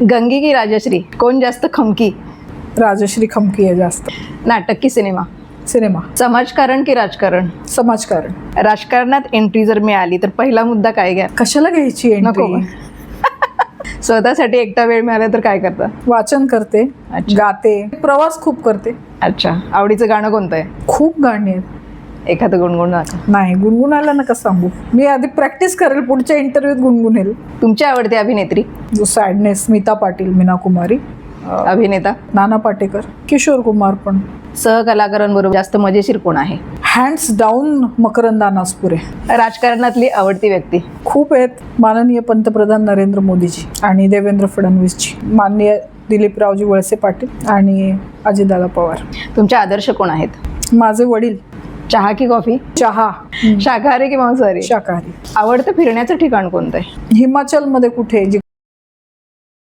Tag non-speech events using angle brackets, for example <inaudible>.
गंगी की राजश्री कोण जास्त खमकी? राजश्री खमकी आहे जास्त. नाटक की सिनेमा? सिनेमा. समाजकारण की राजकारण? समाजकारण. राजकारणात एंट्री जर मिळाली तर पहिला मुद्दा काय घ्या? कशाला घ्यायची नको एंट्री <laughs> स्वतःसाठी एकटा वेळ मिळाला तर काय करता? वाचन करते अच्छा. गाते प्रवास खूप करते. अच्छा. आवडीचं गाणं कोणतं आहे? खूप गाणी आहेत. एखादं गुणगुण. नाही गुणगुणाला नका सांगू. मी आधी प्रॅक्टिस करेल पुढच्या इंटरव्ह्यूत गुणगुणेल तुमची आवडती अभिनेत्री? जो सॅडनेस स्मिता पाटील मीना कुमारी. अभिनेता? नाना पाटेकर किशोर कुमार पण. सहकलाकारांबरोबर जास्त मजेशीर कोण आहे? हँड्स डाऊन मकरंदा नासपुरे राजकारणातली आवडती व्यक्ती? खूप आहेत. माननीय पंतप्रधान नरेंद्र मोदीजी आणि देवेंद्र फडणवीसजी. माननीय दिलीपरावजी वळसे पाटील आणि अजितदादा पवार. तुमचे आदर्श कोण आहेत? माझे वडील चहा की कॉफी? चहा. शाकाहारी की मांसाहारी? शाकाहारी. आवडतं फिरण्याचं ठिकाण कोणतं आहे? हिमाचलमध्ये कुठे?